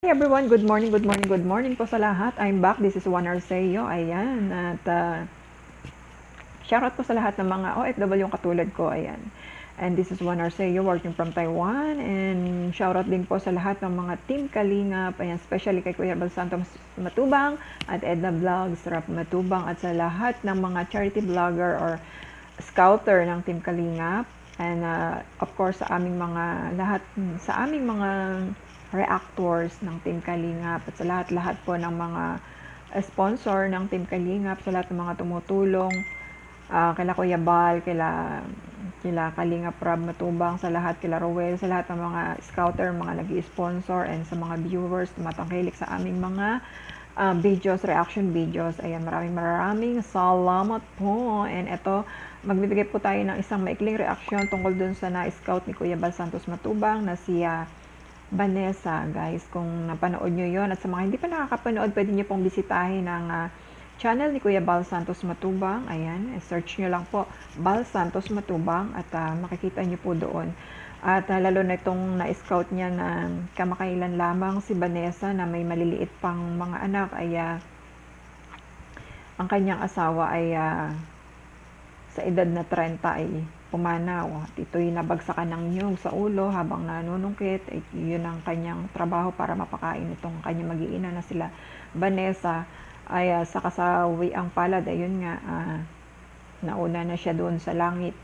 Hey everyone, good morning, good morning, good morning po sa lahat. I'm back. This is Juan Arceo. Ayan. At uh, shoutout po sa lahat ng mga OFW yung katulad ko. Ayan. And this is Juan Arceo working from Taiwan. And shoutout din po sa lahat ng mga team Kalingap. Ayan, especially kay Kuya Bal Santos Matubang at Edna Vlogs, Rap Matubang at sa lahat ng mga charity vlogger or scouter ng team Kalingap. And uh, of course sa aming mga lahat sa aming mga reactors ng Team Kalingap at sa lahat-lahat po ng mga uh, sponsor ng Team Kalingap, sa lahat ng mga tumutulong, uh, kila Kuya Bal, kila, kila Kalingap Rab Matubang, sa lahat, kila Rowell, sa lahat ng mga scouter, mga nag sponsor and sa mga viewers, tumatangkilik sa aming mga uh, videos, reaction videos. Ayan, maraming maraming salamat po. And ito, magbibigay po tayo ng isang maikling reaction tungkol dun sa na-scout ni Kuya Bal Santos Matubang na siya uh, Vanessa, guys. Kung napanood nyo yon at sa mga hindi pa nakakapanood, pwede nyo pong bisitahin ang uh, channel ni Kuya Bal Santos Matubang. Ayan, search nyo lang po Bal Santos Matubang at uh, makikita nyo po doon. At uh, lalo na itong na-scout niya na kamakailan lamang si Vanessa na may maliliit pang mga anak ay uh, ang kanyang asawa ay uh, sa edad na 30 ay pumanaw at ito'y nabagsakan ng nyug sa ulo habang nanunungkit. Ay, yun ang kanyang trabaho para mapakain itong kanyang mag-iina na sila. Vanessa ay uh, sa kasawi ang palad, ayun nga, uh, nauna na siya doon sa langit.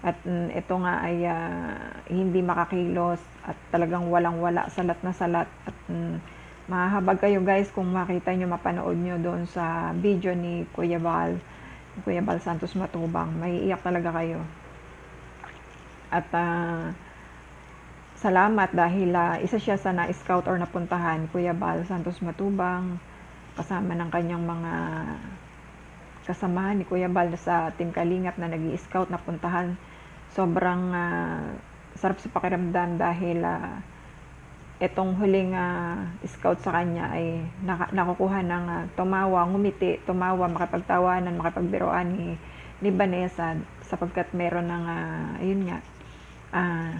At um, ito nga ay uh, hindi makakilos at talagang walang-wala, salat na salat. At um, mahabag kayo guys kung makita nyo, mapanood nyo doon sa video ni Kuya Val, Kuya Val Santos Matubang. May iyak talaga kayo. At uh, salamat dahil uh, isa siya sa na-scout or napuntahan, Kuya Bal Santos Matubang, kasama ng kanyang mga kasamahan ni Kuya Bal sa Team Kalingap na nag scout na puntahan. Sobrang uh, sarap sa pakiramdam dahil uh, itong huling uh, scout sa kanya ay nak- nakukuha ng uh, tumawa, ngumiti, tumawa, makipagtawanan, makipagbiroan ni, ni Vanessa sapagkat meron ng, uh, ayun nga, uh,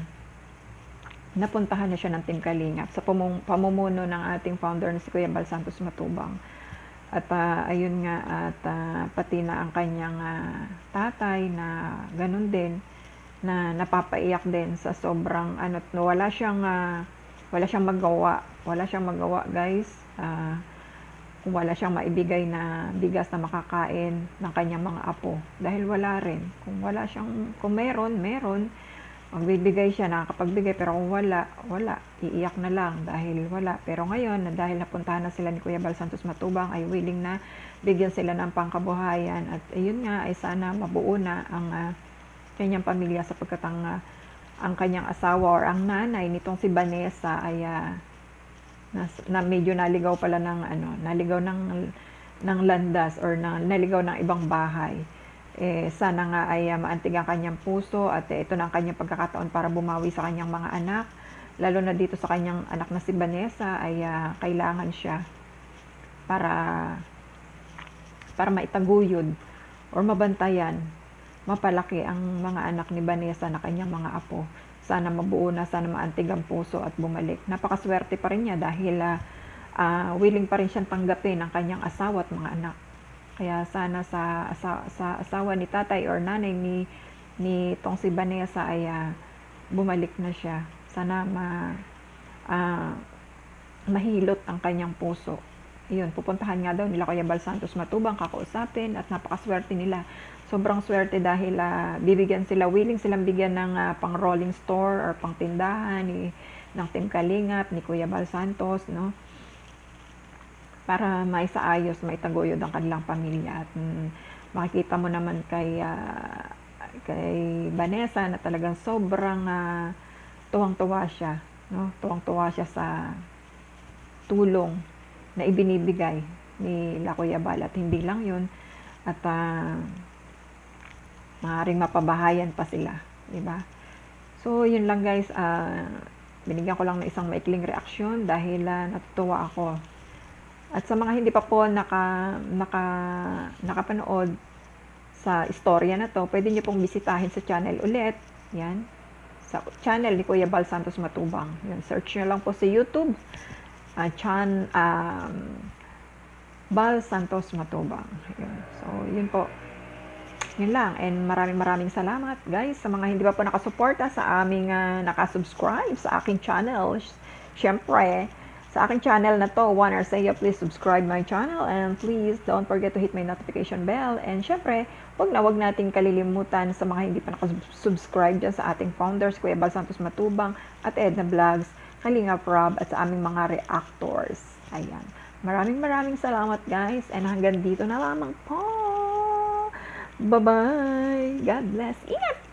napuntahan na siya ng Team Kalingap sa pamumuno ng ating founder na si Kuya Bal Santos Matubang. At uh, ayun nga, at uh, pati na ang kanyang uh, tatay na ganun din, na napapaiyak din sa sobrang ano, no, wala siyang uh, wala siyang magawa, wala siyang magawa guys. Uh, wala siyang maibigay na bigas na makakain ng kanyang mga apo dahil wala rin. Kung wala siyang kung meron, meron magbibigay siya, nakakapagbigay, pero kung wala, wala, iiyak na lang dahil wala. Pero ngayon, dahil napuntahan na sila ni Kuya Bal Santos Matubang, ay willing na bigyan sila ng pangkabuhayan. At ayun nga, ay sana mabuo na ang uh, kanyang pamilya sapagkat ang, uh, ang kanyang asawa or ang nanay nitong si Vanessa ay uh, na, na medyo naligaw pala ng ano, naligaw ng ng landas or na, naligaw ng ibang bahay eh, sana nga ay uh, maantig ang kanyang puso at eh, ito na ang kanyang pagkakataon para bumawi sa kanyang mga anak. Lalo na dito sa kanyang anak na si Vanessa ay uh, kailangan siya para para maitaguyod or mabantayan, mapalaki ang mga anak ni Vanessa na kanyang mga apo. Sana mabuo na, sana maantig ang puso at bumalik. Napakaswerte pa rin niya dahil uh, uh, willing pa rin siyang tanggapin ang kanyang asawa at mga anak. Kaya sana sa, sa, sa asawa ni tatay or nanay ni, ni tong si Vanessa ay uh, bumalik na siya. Sana ma, uh, mahilot ang kanyang puso. Iyon, pupuntahan nga daw nila Kuya Bal Santos Matubang, kakausapin at napakaswerte nila. Sobrang swerte dahil uh, bibigyan sila, willing silang bigyan ng uh, pang rolling store or pang tindahan ni, ng Team Kalingap, ni Kuya Bal Santos, no? Para maisaayos, maitaguyod ang kanilang pamilya. At mm, makikita mo naman kay, uh, kay Vanessa na talagang sobrang uh, tuwang-tuwa siya. No? Tuwang-tuwa siya sa tulong na ibinibigay ni Lakoya Bal. At hindi lang yun. At uh, maaaring mapabahayan pa sila. Diba? So, yun lang guys. Uh, binigyan ko lang ng isang maikling reaksyon dahil uh, natutuwa ako at sa mga hindi pa po naka, naka, nakapanood sa istorya na to, pwede niyo pong bisitahin sa channel ulit. Yan. Sa channel ni Kuya Bal Santos Matubang. Yan. Search niyo lang po sa YouTube. ah, Chan um, Bal Santos Matubang. Yun. So, yun po. Yun lang. And maraming maraming salamat guys sa mga hindi pa po nakasuporta sa aming uh, nakasubscribe sa aking channel. Siyempre, sa aking channel na to, One Arcea, please subscribe my channel and please don't forget to hit my notification bell. And syempre, wag na wag nating kalilimutan sa mga hindi pa nakasubscribe dyan sa ating founders, Kuya Bal Santos Matubang at Edna Vlogs, Kalinga Rob at sa aming mga reactors. Ayan. Maraming maraming salamat guys and hanggang dito na lamang po. Bye-bye. God bless. Ingat